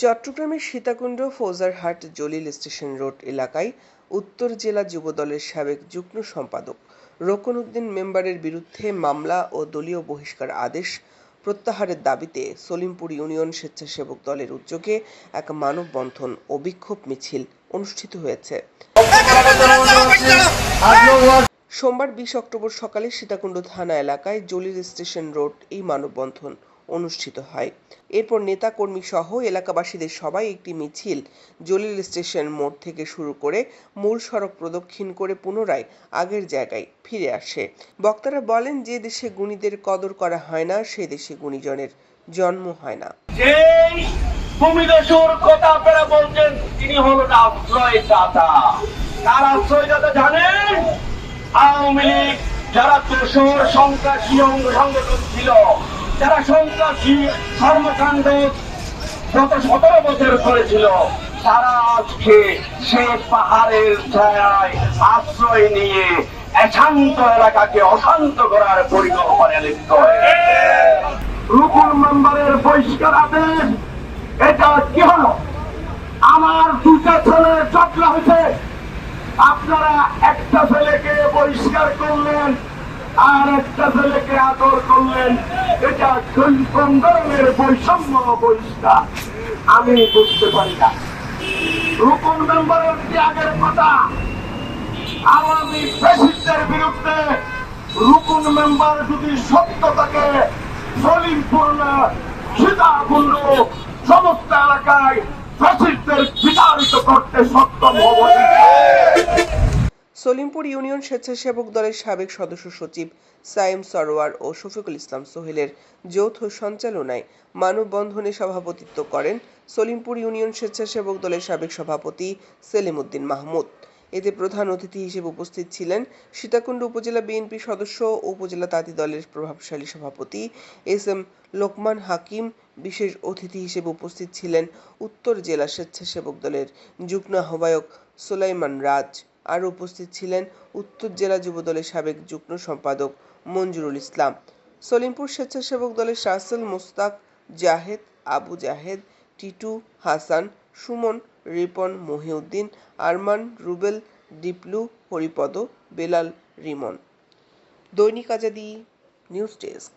চট্টগ্রামের Sitakunda Fauzdarhat Jalil station road এলাকায় উত্তর জেলা যুবদলের সাবেক যুগ্ম সম্পাদক রোকন উদ্দিন মেম্বারের বিরুদ্ধে মামলা ও দলীয় বহিষ্কার আদেশ প্রত্যাহারের দাবিতে সলিমপুর ইউনিয়ন স্বেচ্ছাসেবক দলের উদ্যোগে এক মানববন্ধন ও বিক্ষোভ মিছিল অনুষ্ঠিত হয়েছে। সোমবার বিশ অক্টোবর সকালে সীতাকুণ্ড থানা এলাকায় জলিল স্টেশন রোড এই মানববন্ধন অনুষ্ঠিত হয়। এরপর নেতাকর্মী সহ এলাকাবাসীদের সবাই একটি মিছিল জলিল স্টেশন মোড় থেকে শুরু করে মূল সড়ক প্রদক্ষিণ করে পুনরায় আগের জায়গায় ফিরে আসে। বক্তারা বলেন, যে দেশে গুণীদের কদর করা হয় না, সে দেশে গুণীজনের জন্ম হয় না। ভূমিদস্যুর কথা আপনারা বলছেন, তিনি হলেন আশ্রয়দাতা। তার আশ্রয়দাতা জানেন? আওয়ামী লীগ, যারা দোষর, সন্ত্রাসী সংগঠন ছিল। যারা সন্ত্রাসী কর্মকাণ্ড গত সতেরো বছর করেছিল, তারা আজকে সে পাহাড়ের ছায়ায় আশ্রয় নিয়ে একান্ত এলাকাকে অশান্ত করার পরিকল্পনা লিপ্ত রুকুন মেম্বারের বহিষ্কার আদেশ, এটা কি হলো? আমার দুটা ছেলে চটলা হয়েছে। আপনারা একটা ছেলেকে বহিষ্কার করলেন, আর একটা ছেলেকে আদর করলেন। এটা কোন ধরনের বৈষম্য বহিষ্কার আমি বুঝতে পারি না। রুকুন মেম্বারের ত্যাগের কথা? আওয়ামী ফ্যাসিস্টের বিরুদ্ধে রুকুন মেম্বার যদি সত্য থাকে, সলিমপুর না সীতাকুণ্ড সমস্ত এলাকায় ফ্যাসিস্টদের বিচারিত করতে সক্ষম হব। সলিমপুর ইউনিয়ন স্বেচ্ছাসেবক দলের সাবেক সদস্য সচিব সাইম সরোয়ার ও শফিকুল ইসলাম সোহেলের যৌথ সঞ্চালনায় মানববন্ধনে সভাপতিত্ব করেন সলিমপুর ইউনিয়ন স্বেচ্ছাসেবক দলের সাবেক সভাপতি সেলিম উদ্দিন মাহমুদ। এতে প্রধান অতিথি হিসেবে উপস্থিত ছিলেন সীতাকুণ্ড উপজেলা বিএনপি সদস্য ও উপজেলা তাঁতি দলের প্রভাবশালী সভাপতি এস এম লোকমান হাকিম। বিশেষ অতিথি হিসেবে উপস্থিত ছিলেন উত্তর জেলা স্বেচ্ছাসেবক দলের যুগ্ম আহ্বায়ক সুলাইমান রাজ। আরও উপস্থিত ছিলেন উত্তর জেলা যুবদলের সাবেক যুগ্ম সম্পাদক মঞ্জুরুল ইসলাম, সলিমপুর স্বেচ্ছাসেবক দলের শাসল মোস্তাক, জাহেদ, আবু জাহেদ, টিটু, হাসান, সুমন, রিপন, মহিউদ্দিন, আরমান, রুবেল, ডিপলু, হরিপদ, বেলাল, রিমন। দৈনিক আজাদি নিউজ ডেস্ক।